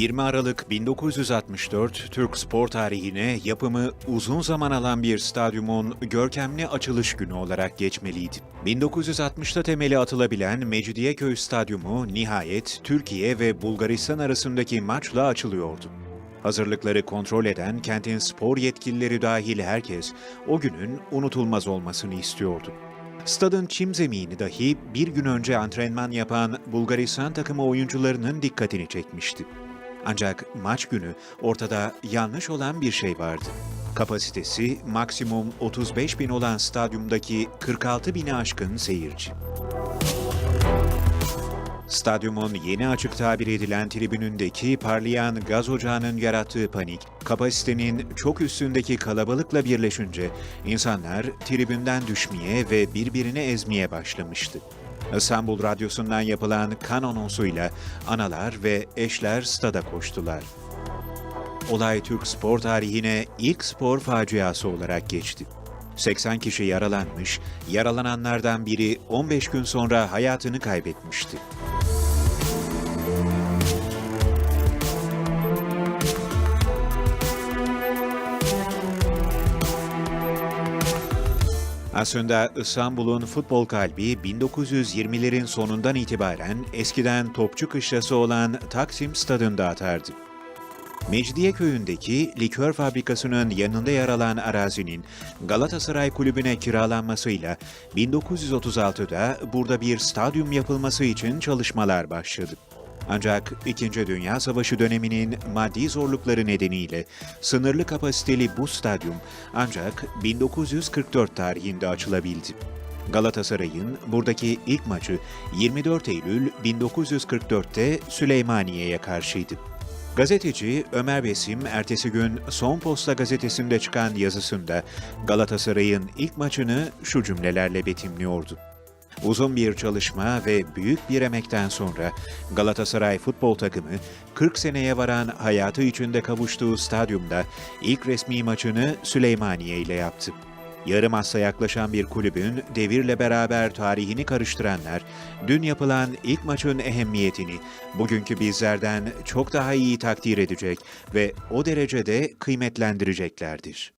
20 Aralık 1964 Türk spor tarihine yapımı uzun zaman alan bir stadyumun görkemli açılış günü olarak geçmeliydi. 1960'ta temeli atılabilen Mecidiyeköy Stadyumu nihayet Türkiye ve Bulgaristan arasındaki maçla açılıyordu. Hazırlıkları kontrol eden kentin spor yetkilileri dahil herkes o günün unutulmaz olmasını istiyordu. Stadın çim zemini dahi bir gün önce antrenman yapan Bulgaristan takımı oyuncularının dikkatini çekmişti. Ancak maç günü ortada yanlış olan bir şey vardı. Kapasitesi maksimum 35 bin olan stadyumdaki 46 bini aşkın seyirci. Stadyumun yeni açık tabir edilen tribünündeki parlayan gaz ocağının yarattığı panik, kapasitenin çok üstündeki kalabalıkla birleşince insanlar tribünden düşmeye ve birbirini ezmeye başlamıştı. İstanbul Radyosu'ndan yapılan kan anonsuyla analar ve eşler stada koştular. Olay Türk spor tarihine ilk spor faciası olarak geçti. 80 kişi yaralanmış, yaralananlardan biri 15 gün sonra hayatını kaybetmişti. Aslında İstanbul'un futbol kalbi 1920'lerin sonundan itibaren eskiden topçu kışlası olan Taksim Stadı'nda atardı. Mecidiyeköy'ündeki likör fabrikasının yanında yer alan arazinin Galatasaray Kulübü'ne kiralanmasıyla 1936'da burada bir stadyum yapılması için çalışmalar başladı. Ancak İkinci Dünya Savaşı döneminin maddi zorlukları nedeniyle sınırlı kapasiteli bu stadyum ancak 1944 tarihinde açılabildi. Galatasaray'ın buradaki ilk maçı 24 Eylül 1944'te Süleymaniye'ye karşıydı. Gazeteci Ömer Besim ertesi gün Son Posta gazetesinde çıkan yazısında Galatasaray'ın ilk maçını şu cümlelerle betimliyordu. Uzun bir çalışma ve büyük bir emekten sonra Galatasaray futbol takımı 40 seneye varan hayatı içinde kavuştuğu stadyumda ilk resmi maçını Süleymaniye ile yaptı. Yarım asla yaklaşan bir kulübün devirle beraber tarihini karıştıranlar, dün yapılan ilk maçın ehemmiyetini bugünkü bizlerden çok daha iyi takdir edecek ve o derecede kıymetlendireceklerdir.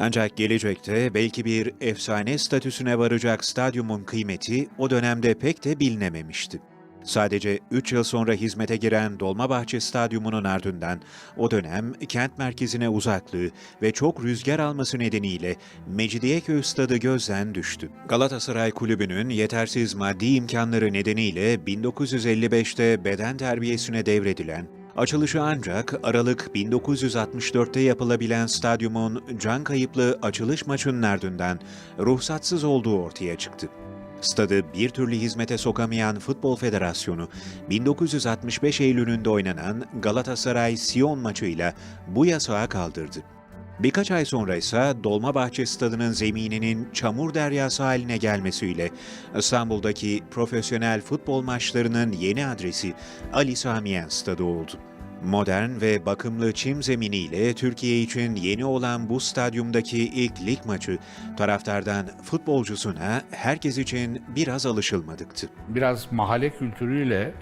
Ancak gelecekte belki bir efsane statüsüne varacak stadyumun kıymeti o dönemde pek de bilinememişti. Sadece 3 yıl sonra hizmete giren Dolmabahçe Stadyumu'nun ardından o dönem kent merkezine uzaklığı ve çok rüzgar alması nedeniyle Mecidiyeköy Stadı gözden düştü. Galatasaray Kulübü'nün yetersiz maddi imkanları nedeniyle 1955'te beden terbiyesine devredilen Açılışı ancak Aralık 1964'te yapılabilen stadyumun can kayıplı açılış maçının ardından ruhsatsız olduğu ortaya çıktı. Stadı bir türlü hizmete sokamayan Futbol Federasyonu, 1965 Eylül'ünde oynanan Galatasaray-Sion maçıyla bu yasağı kaldırdı. Birkaç ay sonra ise Dolmabahçe Stadı'nın zemininin çamur deryası haline gelmesiyle İstanbul'daki profesyonel futbol maçlarının yeni adresi Ali Samiyen Stadı oldu. Modern ve bakımlı çim zeminiyle Türkiye için yeni olan bu stadyumdaki ilk lig maçı taraftardan futbolcusuna herkes için biraz alışılmadıktı. biraz mahalle kültürüyle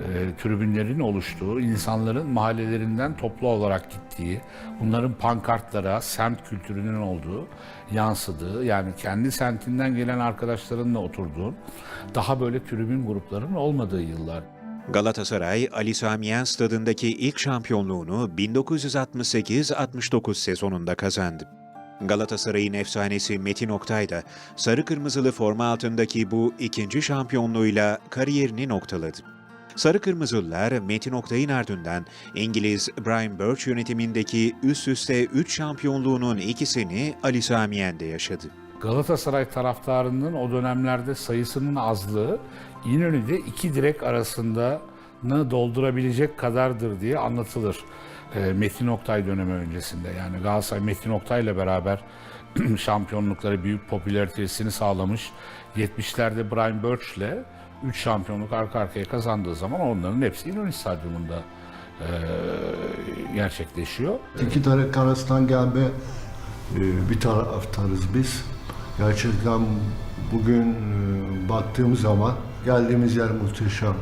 e, tribünlerin oluştuğu, insanların mahallelerinden toplu olarak gittiği, bunların pankartlara, semt kültürünün olduğu, yansıdığı, yani kendi semtinden gelen arkadaşlarınla oturduğun, daha böyle tribün gruplarının olmadığı yıllar. Galatasaray, Ali Samiyen Stadındaki ilk şampiyonluğunu 1968-69 sezonunda kazandı. Galatasaray'ın efsanesi Metin Oktay da sarı kırmızılı forma altındaki bu ikinci şampiyonluğuyla kariyerini noktaladı. Sarı Kırmızılılar Metin Oktay'ın ardından İngiliz Brian Birch yönetimindeki üst üste 3 şampiyonluğunun ikisini Ali Samiyen'de yaşadı. Galatasaray taraftarının o dönemlerde sayısının azlığı İnönü'de iki direk arasında doldurabilecek kadardır diye anlatılır. e, Metin Oktay dönemi öncesinde. Yani Galatasaray Metin Oktay ile beraber şampiyonlukları büyük popülaritesini sağlamış. 70'lerde Brian Birch ile 3 şampiyonluk arka arkaya kazandığı zaman onların hepsi İnönü Stadyumunda e, gerçekleşiyor. İki taraf arasından gelme e, bir taraftarız biz. Gerçekten bugün e, baktığım zaman geldiğimiz yer muhteşem.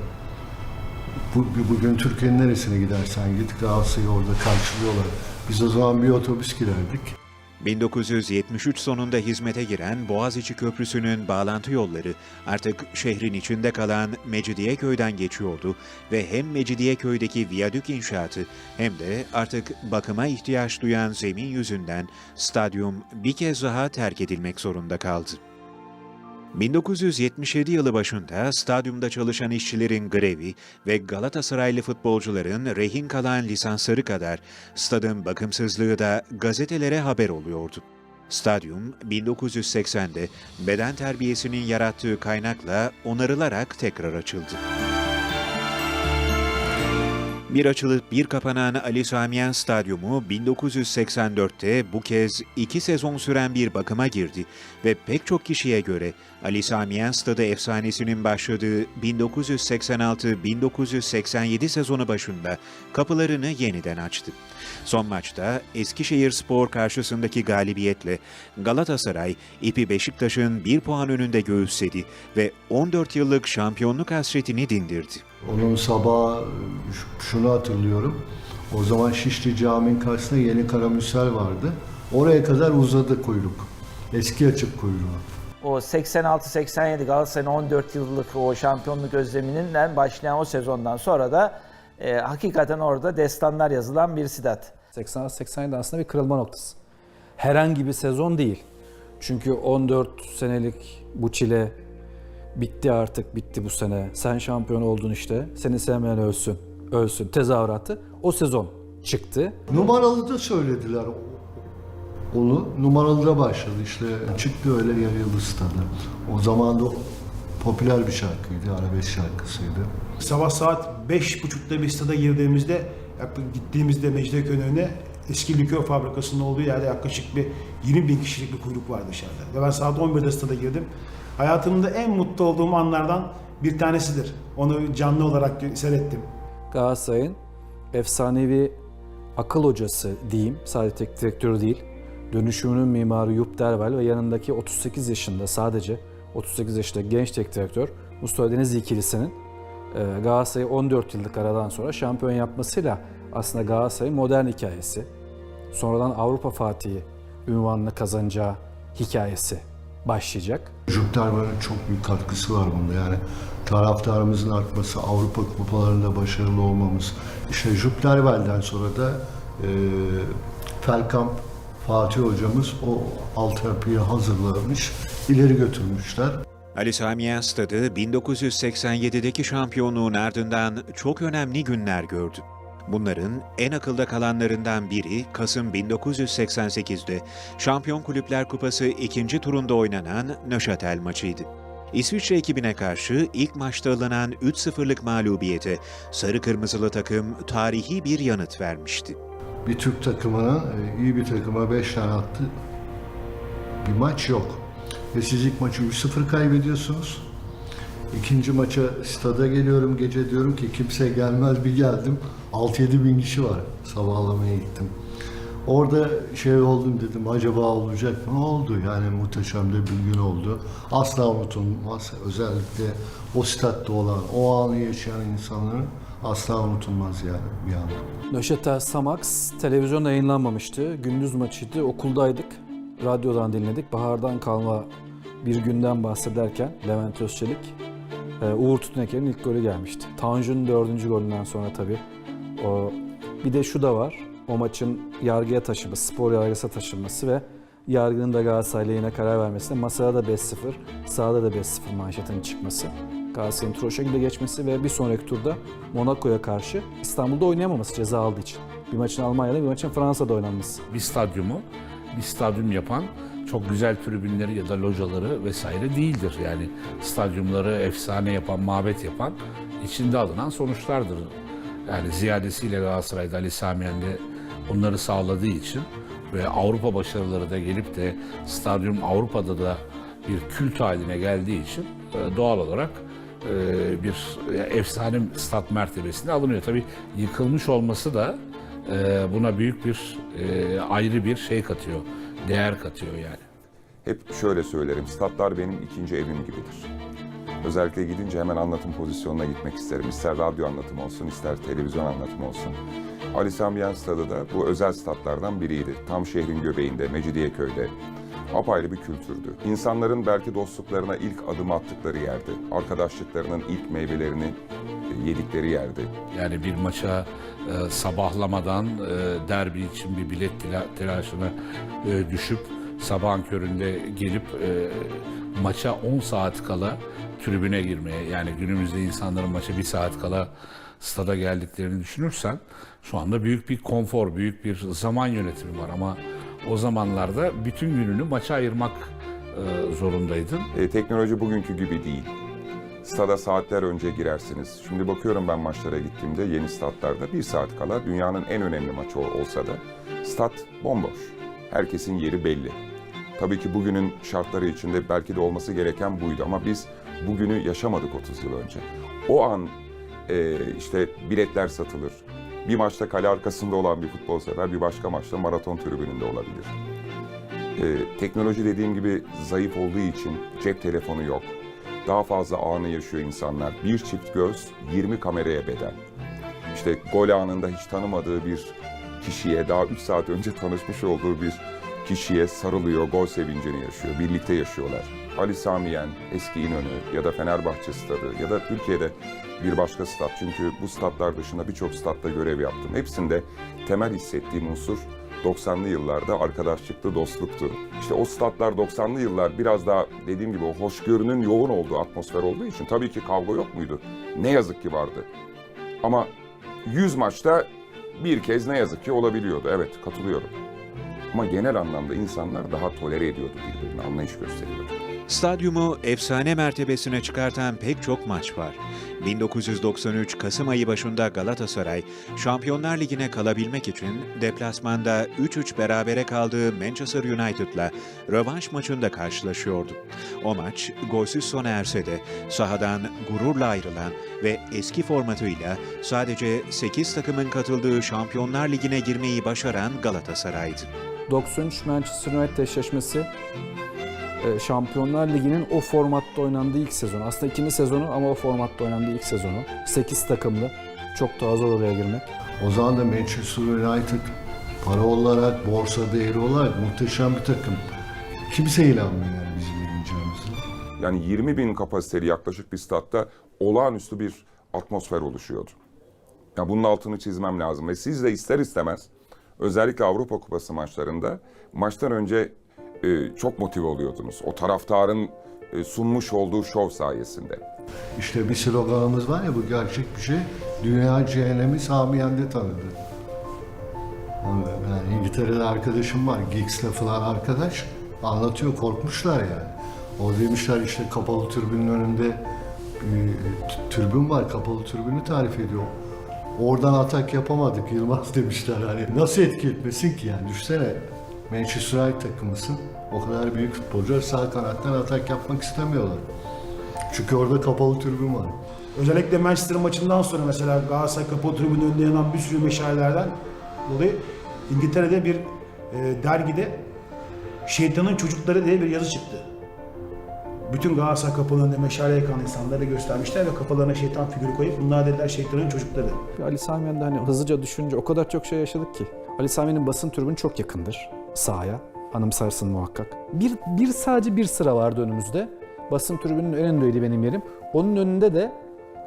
Bu, bugün Türkiye'nin neresine gidersen git Galatasaray'ı orada karşılıyorlar. Biz o zaman bir otobüs girerdik. 1973 sonunda hizmete giren Boğaziçi Köprüsü'nün bağlantı yolları artık şehrin içinde kalan Mecidiyeköy'den geçiyordu ve hem Mecidiyeköy'deki viyadük inşaatı hem de artık bakıma ihtiyaç duyan zemin yüzünden stadyum bir kez daha terk edilmek zorunda kaldı. 1977 yılı başında stadyumda çalışan işçilerin grevi ve Galatasaraylı futbolcuların rehin kalan lisansları kadar stadın bakımsızlığı da gazetelere haber oluyordu. Stadyum 1980'de beden terbiyesinin yarattığı kaynakla onarılarak tekrar açıldı. Bir açılıp bir kapanan Ali Samiyen Stadyumu 1984'te bu kez iki sezon süren bir bakıma girdi ve pek çok kişiye göre Ali Samiyen Stadı efsanesinin başladığı 1986-1987 sezonu başında kapılarını yeniden açtı. Son maçta Eskişehir Spor karşısındaki galibiyetle Galatasaray ipi Beşiktaş'ın bir puan önünde göğüsledi ve 14 yıllık şampiyonluk hasretini dindirdi. Onun sabah şunu hatırlıyorum. O zaman Şişli Camii'nin karşısında yeni karamürsel vardı. Oraya kadar uzadı kuyruk. Eski açık kuyruğu. O 86-87 Galatasaray'ın 14 yıllık o şampiyonluk özleminden başlayan o sezondan sonra da e, hakikaten orada destanlar yazılan bir Sidat. 86-87 aslında bir kırılma noktası. Herhangi bir sezon değil. Çünkü 14 senelik bu çile bitti artık, bitti bu sene. Sen şampiyon oldun işte. Seni sevmeyen ölsün, ölsün tezahüratı. O sezon çıktı. Numaralı da söylediler onu. Numaralı da başladı işte. Çıktı öyle yayıldı stada. O zaman da popüler bir şarkıydı, arabesk şarkısıydı. Sabah saat beş buçukta bir stada girdiğimizde gittiğimizde Mecidiyeköy'ün önüne eski likör fabrikasının olduğu yerde yaklaşık bir 20 bin kişilik bir kuyruk var dışarıda. Ve ben saat 11'de stada girdim. Hayatımda en mutlu olduğum anlardan bir tanesidir. Onu canlı olarak seyrettim. Galatasaray'ın efsanevi akıl hocası diyeyim, sadece tek direktörü değil. Dönüşümünün mimarı Yup Dervel ve yanındaki 38 yaşında sadece 38 yaşında genç tek direktör Mustafa Denizli ikilisinin e, Galatasaray'ı 14 yıllık aradan sonra şampiyon yapmasıyla aslında Galatasaray'ın modern hikayesi, sonradan Avrupa Fatihi ünvanını kazanacağı hikayesi başlayacak. Jupiterman'ın çok büyük katkısı var bunda yani taraftarımızın artması, Avrupa kupalarında başarılı olmamız. İşte Jupitervel'den sonra da e, Felkamp Fatih hocamız o altyapıyı hazırlamış, ileri götürmüşler. Ali Samiyen Stadı 1987'deki şampiyonluğun ardından çok önemli günler gördü. Bunların en akılda kalanlarından biri Kasım 1988'de Şampiyon Kulüpler Kupası ikinci turunda oynanan Nöşatel maçıydı. İsviçre ekibine karşı ilk maçta alınan 3-0'lık mağlubiyete Sarı Kırmızılı takım tarihi bir yanıt vermişti. Bir Türk takımına, e, iyi bir takıma 5 tane attı. Bir maç yok. Ve siz ilk maçı 3-0 kaybediyorsunuz. İkinci maça stada geliyorum gece diyorum ki kimse gelmez bir geldim. 6-7 bin kişi var. Sabahlamaya gittim. Orada şey oldum dedim acaba olacak mı? Oldu yani muhteşem de bir gün oldu. Asla unutulmaz. Özellikle o statta olan, o anı yaşayan insanların asla unutulmaz yani bir an. Nöşetel Samax televizyonda yayınlanmamıştı. Gündüz maçıydı. Okuldaydık. Radyodan dinledik. Bahardan kalma bir günden bahsederken Levent Özçelik e, Uğur Tütüneker'in ilk golü gelmişti. Tanju'nun dördüncü golünden sonra tabii. Bir de şu da var. O maçın yargıya taşıması, spor yargısa taşınması ve yargının da Galatasaray lehine karar vermesi, masada da 5-0, sahada da 5-0 manşetinin çıkması. Galatasaray'ın tur o geçmesi ve bir sonraki turda Monaco'ya karşı İstanbul'da oynayamaması ceza aldığı için. Bir maçın Almanya'da bir maçın Fransa'da oynanması. bir stadyumu bir stadyum yapan çok güzel tribünleri ya da locaları vesaire değildir. Yani stadyumları efsane yapan, mabet yapan içinde alınan sonuçlardır. Yani ziyadesiyle Galatasaray'da Ali Samiyen'de onları sağladığı için ve Avrupa başarıları da gelip de stadyum Avrupa'da da bir kült haline geldiği için e, doğal olarak e, bir efsane stat mertebesine alınıyor. Tabii yıkılmış olması da e, buna büyük bir ayrı bir şey katıyor, değer katıyor yani. Hep şöyle söylerim, statlar benim ikinci evim gibidir. Özellikle gidince hemen anlatım pozisyonuna gitmek isterim. İster radyo anlatımı olsun, ister televizyon anlatımı olsun. Ali Sami Stadı da bu özel statlardan biriydi. Tam şehrin göbeğinde, Mecidiyeköy'de. Apayrı bir kültürdü. İnsanların belki dostluklarına ilk adım attıkları yerdi. Arkadaşlıklarının ilk meyvelerini e, yedikleri yerdi. Yani bir maça e, sabahlamadan e, derbi için bir bilet tela- telaşına e, düşüp sabahın köründe gelip e, maça 10 saat kala tribüne girmeye yani günümüzde insanların maça bir saat kala stada geldiklerini düşünürsen şu anda büyük bir konfor, büyük bir zaman yönetimi var ama o zamanlarda bütün gününü maça ayırmak e, zorundaydın. E, teknoloji bugünkü gibi değil. Stada saatler önce girersiniz. Şimdi bakıyorum ben maçlara gittiğimde yeni statlarda bir saat kala dünyanın en önemli maçı ol- olsa da stat bomboş. Herkesin yeri belli. Tabii ki bugünün şartları içinde belki de olması gereken buydu ama biz bugünü yaşamadık 30 yıl önce. O an e, işte biletler satılır. Bir maçta kale arkasında olan bir futbol sever bir başka maçta maraton tribününde olabilir. Ee, teknoloji dediğim gibi zayıf olduğu için cep telefonu yok. Daha fazla anı yaşıyor insanlar. Bir çift göz 20 kameraya bedel. İşte gol anında hiç tanımadığı bir kişiye daha 3 saat önce tanışmış olduğu bir kişiye sarılıyor, gol sevincini yaşıyor. Birlikte yaşıyorlar. Ali Sami Yen, eski İnönü ya da Fenerbahçe stadı ya da Türkiye'de bir başka stat. Çünkü bu statlar dışında birçok statta görev yaptım. Hepsinde temel hissettiğim unsur 90'lı yıllarda arkadaşlıktı, dostluktu. İşte o statlar 90'lı yıllar biraz daha dediğim gibi o hoşgörünün yoğun olduğu atmosfer olduğu için tabii ki kavga yok muydu? Ne yazık ki vardı. Ama 100 maçta bir kez ne yazık ki olabiliyordu. Evet katılıyorum. Ama genel anlamda insanlar daha tolere ediyordu birbirini, anlayış gösteriyordu. Stadyumu efsane mertebesine çıkartan pek çok maç var. 1993 Kasım ayı başında Galatasaray, Şampiyonlar Ligi'ne kalabilmek için deplasmanda 3-3 berabere kaldığı Manchester United'la rövanş maçında karşılaşıyordu. O maç golsüz sona erse de sahadan gururla ayrılan ve eski formatıyla sadece 8 takımın katıldığı Şampiyonlar Ligi'ne girmeyi başaran Galatasaray'dı. 93 Manchester United eşleşmesi e, Şampiyonlar Ligi'nin o formatta oynandığı ilk sezonu. Aslında ikinci sezonu ama o formatta oynandığı ilk sezonu. 8 takımlı. Çok daha zor oraya girmek. O zaman da Manchester United para olarak, borsa değeri olarak muhteşem bir takım. Kimse inanmıyor yani bizim yeneceğimize. Yani 20 bin kapasiteli yaklaşık bir statta olağanüstü bir atmosfer oluşuyordu. Ya bunun altını çizmem lazım ve siz de ister istemez özellikle Avrupa Kupası maçlarında maçtan önce e, çok motive oluyordunuz. O taraftarın e, sunmuş olduğu şov sayesinde. İşte bir sloganımız var ya bu gerçek bir şey. Dünya cehennemi Sami Yen'de tanıdı. Yani İngiltere'de arkadaşım var. Giggs'le falan arkadaş. Anlatıyor korkmuşlar yani. O demişler işte kapalı türbünün önünde bir t- türbün var. Kapalı türbünü tarif ediyor. Oradan atak yapamadık Yılmaz demişler hani. Nasıl etki etmesin ki yani düşünsene. Manchester United takımısın. O kadar büyük futbolcular sağ kanattan atak yapmak istemiyorlar. Çünkü orada kapalı tribün var. Özellikle Manchester maçından sonra mesela Galatasaray kapalı tribünün önünde yanan bir sürü meşalelerden dolayı İngiltere'de bir e, dergide Şeytanın Çocukları diye bir yazı çıktı. Bütün Galatasaray önünde meşale yakan insanları göstermişler ve kafalarına şeytan figürü koyup bunlar dediler şeytanın çocukları. Ali Sami Yen'de hani hızlıca düşününce o kadar çok şey yaşadık ki. Ali Sami'nin basın tribünü çok yakındır sahaya. Anımsarsın muhakkak. Bir, bir sadece bir sıra vardı önümüzde. Basın tribünün en önündeydi benim yerim. Onun önünde de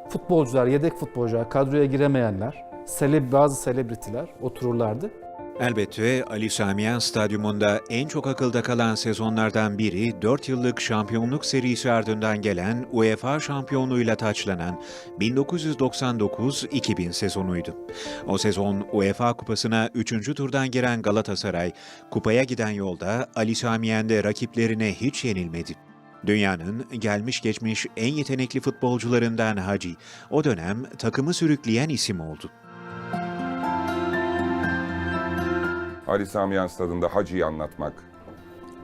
futbolcular, yedek futbolcular, kadroya giremeyenler, seleb, bazı selebritiler otururlardı. Elbette Ali Sami Yen Stadyumunda en çok akılda kalan sezonlardan biri 4 yıllık şampiyonluk serisi ardından gelen UEFA şampiyonluğuyla taçlanan 1999-2000 sezonuydu. O sezon UEFA Kupası'na 3. turdan giren Galatasaray, kupaya giden yolda Ali Sami Yen'de rakiplerine hiç yenilmedi. Dünyanın gelmiş geçmiş en yetenekli futbolcularından Hacı, o dönem takımı sürükleyen isim oldu. Ali Sami Yen stadında Hacı'yı anlatmak,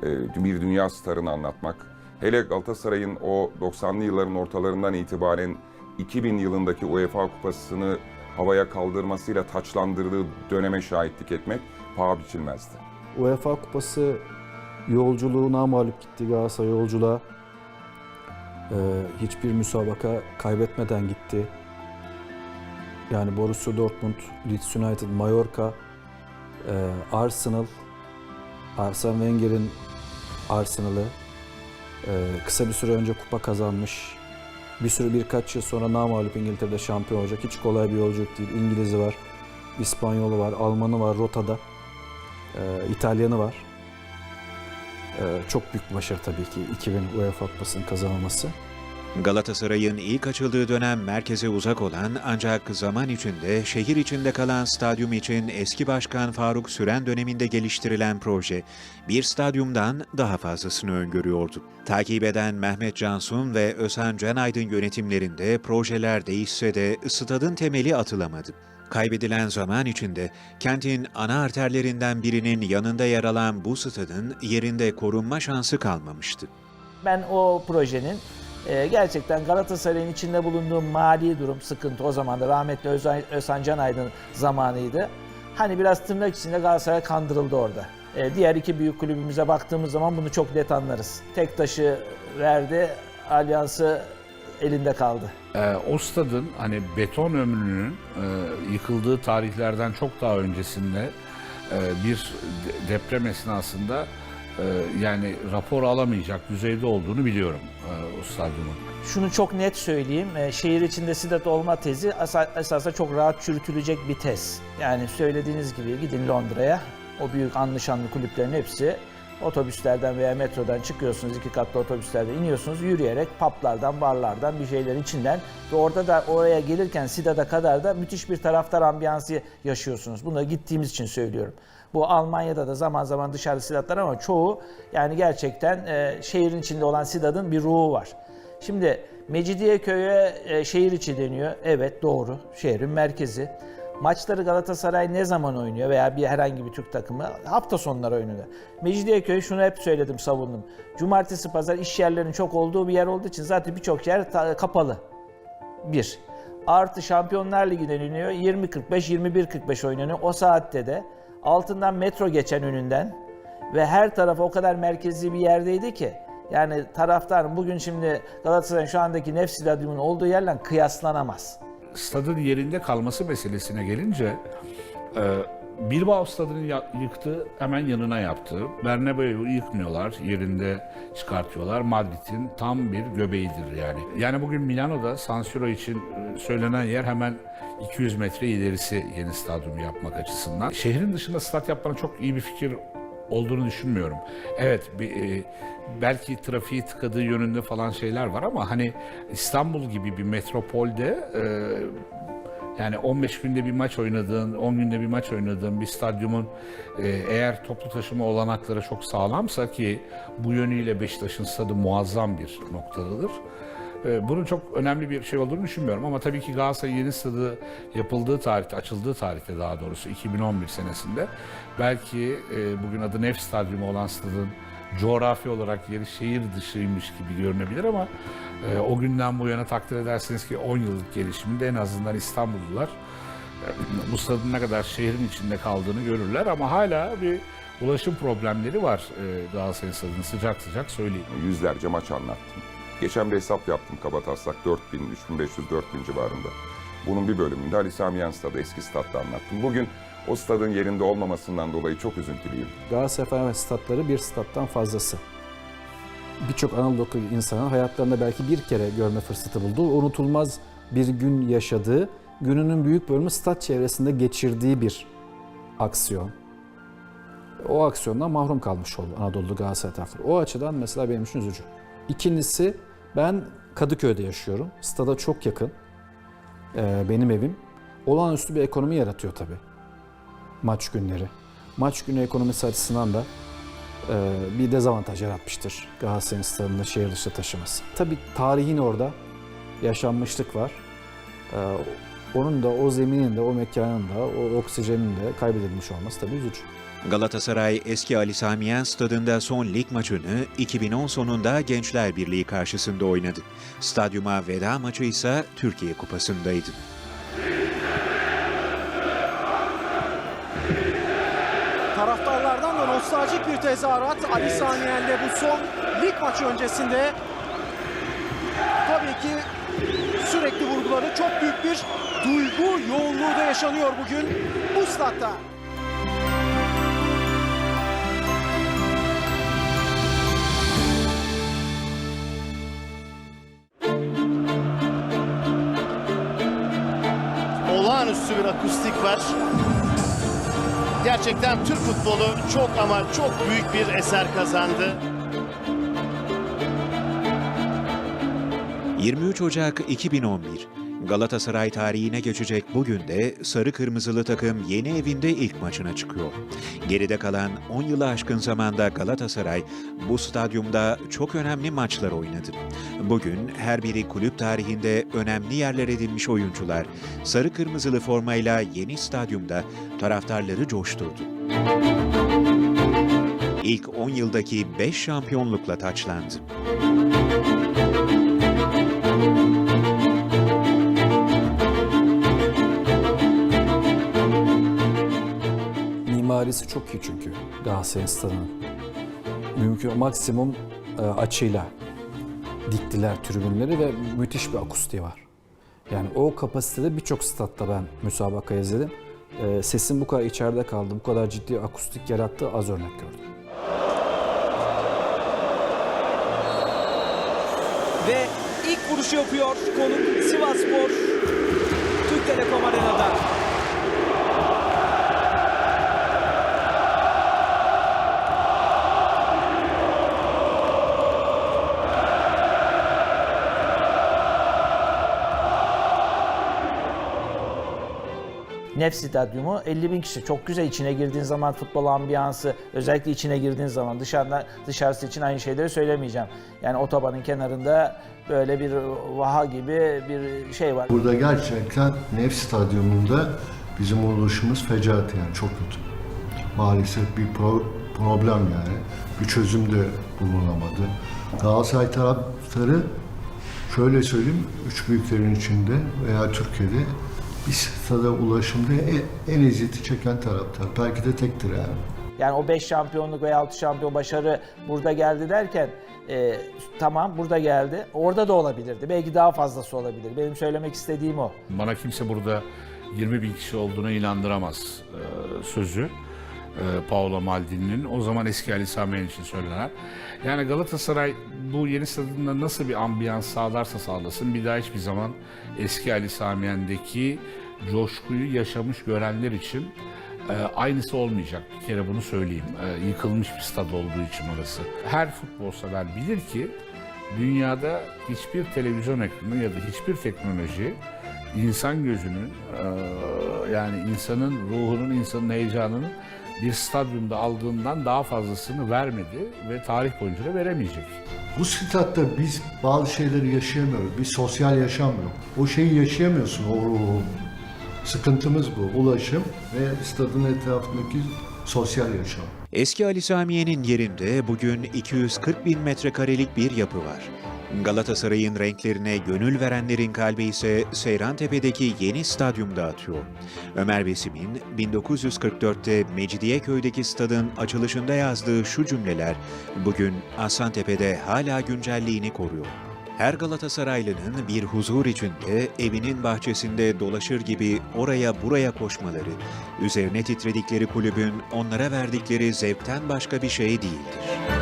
e, bir dünya starını anlatmak, hele Galatasaray'ın o 90'lı yılların ortalarından itibaren 2000 yılındaki UEFA Kupası'nı havaya kaldırmasıyla taçlandırdığı döneme şahitlik etmek paha biçilmezdi. UEFA Kupası yolculuğuna mağlup gitti Galatasaray yolculuğa. Ee, hiçbir müsabaka kaybetmeden gitti. Yani Borussia Dortmund, Leeds United, Mallorca, Arsenal, Arsene Wenger'in Arsenal'ı e, kısa bir süre önce kupa kazanmış. Bir sürü birkaç yıl sonra namağlup İngiltere'de şampiyon olacak. Hiç kolay bir yolculuk değil. İngiliz'i var, İspanyolu var, Almanı var rotada. E, İtalyanı var. E, çok büyük başarı tabii ki 2000 UEFA Kupası'nın kazanılması. Galatasaray'ın ilk açıldığı dönem merkeze uzak olan ancak zaman içinde şehir içinde kalan stadyum için eski başkan Faruk Süren döneminde geliştirilen proje bir stadyumdan daha fazlasını öngörüyordu. Takip eden Mehmet Cansun ve Özhan Canaydın yönetimlerinde projeler değişse de stadın temeli atılamadı. Kaybedilen zaman içinde kentin ana arterlerinden birinin yanında yer alan bu stadın yerinde korunma şansı kalmamıştı. Ben o projenin e, gerçekten Galatasaray'ın içinde bulunduğu mali durum sıkıntı o zaman da rahmetli Özhan, Özhan Can Aydın zamanıydı. Hani biraz tırnak içinde Galatasaray kandırıldı orada. E, diğer iki büyük kulübümüze baktığımız zaman bunu çok net anlarız. Tek taşı verdi, alyansı elinde kaldı. Ee, o stadın hani beton ömrünün e, yıkıldığı tarihlerden çok daha öncesinde e, bir de- deprem esnasında e, yani rapor alamayacak düzeyde olduğunu biliyorum e, o stadyumun. Şunu çok net söyleyeyim, e, şehir içinde sidat olma tezi esasında çok rahat çürütülecek bir tez. Yani söylediğiniz gibi gidin Londra'ya, o büyük anlı şanlı kulüplerin hepsi otobüslerden veya metrodan çıkıyorsunuz, iki katlı otobüslerde iniyorsunuz, yürüyerek paplardan, barlardan, bir şeylerin içinden ve orada da oraya gelirken Sidat'a kadar da müthiş bir taraftar ambiyansı yaşıyorsunuz. Bunu gittiğimiz için söylüyorum. Bu Almanya'da da zaman zaman dışarı Sidatlar ama çoğu yani gerçekten e, şehrin içinde olan Sidat'ın bir ruhu var. Şimdi Mecidiyeköy'e e, şehir içi deniyor. Evet doğru. Şehrin merkezi. Maçları Galatasaray ne zaman oynuyor veya bir herhangi bir Türk takımı hafta sonları oynuyor. Mecidiyeköy şunu hep söyledim savundum. Cumartesi pazar iş yerlerinin çok olduğu bir yer olduğu için zaten birçok yer kapalı. Bir. Artı Şampiyonlar Ligi deniliyor. 20.45, 21.45 oynanıyor. O saatte de altından metro geçen önünden ve her taraf o kadar merkezi bir yerdeydi ki yani taraftarın bugün şimdi Galatasaray'ın şu andaki Nef Stadyumu'nun olduğu yerle kıyaslanamaz. Stadın yerinde kalması meselesine gelince e, Bilbao stadını yıktı, hemen yanına yaptı. Bernabeu'yu yıkmıyorlar, yerinde çıkartıyorlar. Madrid'in tam bir göbeğidir yani. Yani bugün Milano'da San Siro için e, söylenen yer hemen 200 metre ilerisi yeni stadyumu yapmak açısından. Şehrin dışında stat yapmanın çok iyi bir fikir olduğunu düşünmüyorum. Evet bir, e, belki trafiği tıkadığı yönünde falan şeyler var ama hani İstanbul gibi bir metropolde e, yani 15 günde bir maç oynadığın, 10 günde bir maç oynadığın bir stadyumun e, eğer toplu taşıma olanakları çok sağlamsa ki bu yönüyle Beşiktaş'ın stadı muazzam bir noktadadır. E, bunun çok önemli bir şey olduğunu düşünmüyorum ama tabii ki Galatasaray yeni stadı yapıldığı tarihte, açıldığı tarihte daha doğrusu 2011 senesinde belki e, bugün adı Nef Stadyumu olan stadın coğrafi olarak yeri şehir dışıymış gibi görünebilir ama e, o günden bu yana takdir edersiniz ki 10 yıllık gelişimde en azından İstanbullular e, bu stadın ne kadar şehrin içinde kaldığını görürler ama hala bir ulaşım problemleri var e, Galatasaray stadının sıcak sıcak söyleyeyim. Yüzlerce maç anlattım. Geçen bir hesap yaptım kabataslak 4000, 3500, 4000 civarında. Bunun bir bölümünde Ali Sami Yen Stadı, eski statta anlattım. Bugün o stadın yerinde olmamasından dolayı çok üzüntülüyüm. Galatasaray Fenerbahçe statları bir stattan fazlası. Birçok Anadolu insanın hayatlarında belki bir kere görme fırsatı bulduğu, unutulmaz bir gün yaşadığı, gününün büyük bölümü stat çevresinde geçirdiği bir aksiyon. O aksiyondan mahrum kalmış oldu Anadolu Galatasaray taraftarı. O açıdan mesela benim için üzücü. İkincisi ben Kadıköy'de yaşıyorum. Stada çok yakın. Ee, benim evim. Olağanüstü bir ekonomi yaratıyor tabii maç günleri. Maç günü ekonomisi açısından da e, bir dezavantaj yaratmıştır Galatasaray'ın stadını şehir dışı taşıması. Tabii tarihin orada yaşanmışlık var. E, onun da o zeminin de o mekanın da o oksijenin de kaybedilmiş olması tabii üzücü. Galatasaray eski Ali Sami Yen stadında son lig maçını 2010 sonunda Gençler Birliği karşısında oynadı. Stadyuma veda maçı ise Türkiye Kupası'ndaydı. Nostaljik bir tezahürat Ali Saniyen'de bu son lig maçı öncesinde tabii ki sürekli vurguları çok büyük bir duygu yoğunluğu da yaşanıyor bugün bu statta. olağanüstü bir akustik var. Gerçekten Türk futbolu çok ama çok büyük bir eser kazandı. 23 Ocak 2011 Galatasaray tarihine geçecek bugün de sarı kırmızılı takım yeni evinde ilk maçına çıkıyor. Geride kalan 10 yılı aşkın zamanda Galatasaray bu stadyumda çok önemli maçlar oynadı. Bugün her biri kulüp tarihinde önemli yerler edinmiş oyuncular sarı kırmızılı formayla yeni stadyumda taraftarları coşturdu. İlk 10 yıldaki 5 şampiyonlukla taçlandı. Mimarisi çok iyi çünkü Galatasaray stadının. Mümkün maksimum e, açıyla diktiler tribünleri ve müthiş bir akustiği var. Yani o kapasitede birçok statta ben müsabaka izledim. E, sesin bu kadar içeride kaldı, bu kadar ciddi akustik yarattığı az örnek gördüm. Ve ilk vuruşu yapıyor konuk Sivasspor Türk Telekom Arena'da. Nef Stadyumu 50 bin kişi. Çok güzel içine girdiğin zaman futbol ambiyansı, özellikle içine girdiğin zaman dışarıda dışarısı için aynı şeyleri söylemeyeceğim. Yani otobanın kenarında böyle bir vaha gibi bir şey var. Burada gerçekten Nef Stadyumunda bizim oluşumuz fecaat yani çok kötü. Maalesef bir pro- problem yani. Bir çözüm de bulunamadı. Galatasaray taraftarı şöyle söyleyeyim, üç büyüklerin içinde veya Türkiye'de bir stada ulaşımda en, en eziyeti çeken taraftar. Belki de tektir yani. Yani o 5 şampiyonluk veya 6 şampiyon başarı burada geldi derken e, tamam burada geldi. Orada da olabilirdi. Belki daha fazlası olabilir. Benim söylemek istediğim o. Bana kimse burada 20 bin kişi olduğuna inandıramaz e, sözü. E, Paolo Maldini'nin o zaman eski Ali Sami için söylenen. Yani Galatasaray bu yeni stadında nasıl bir ambiyans sağlarsa sağlasın bir daha hiçbir zaman eski Ali Sami Yen'deki coşkuyu yaşamış görenler için e, aynısı olmayacak. Bir kere bunu söyleyeyim. E, yıkılmış bir stad olduğu için orası. Her futbol sever bilir ki dünyada hiçbir televizyon ekranı ya da hiçbir teknoloji insan gözünün e, yani insanın ruhunun, insanın heyecanının bir stadyumda aldığından daha fazlasını vermedi ve tarih boyunca da veremeyecek. Bu statta biz bazı şeyleri yaşayamıyoruz. Bir sosyal yaşam yok. O şeyi yaşayamıyorsun o ruhu. Sıkıntımız bu. Ulaşım ve stadın etrafındaki sosyal yaşam. Eski Ali Samiye'nin yerinde bugün 240 bin metrekarelik bir yapı var. Galatasaray'ın renklerine gönül verenlerin kalbi ise Seyrantepe'deki yeni stadyumda atıyor. Ömer Besim'in 1944'te Mecidiyeköy'deki stadın açılışında yazdığı şu cümleler bugün Aslantepe'de hala güncelliğini koruyor. Her Galatasaraylı'nın bir huzur içinde evinin bahçesinde dolaşır gibi oraya buraya koşmaları, üzerine titredikleri kulübün onlara verdikleri zevkten başka bir şey değildir.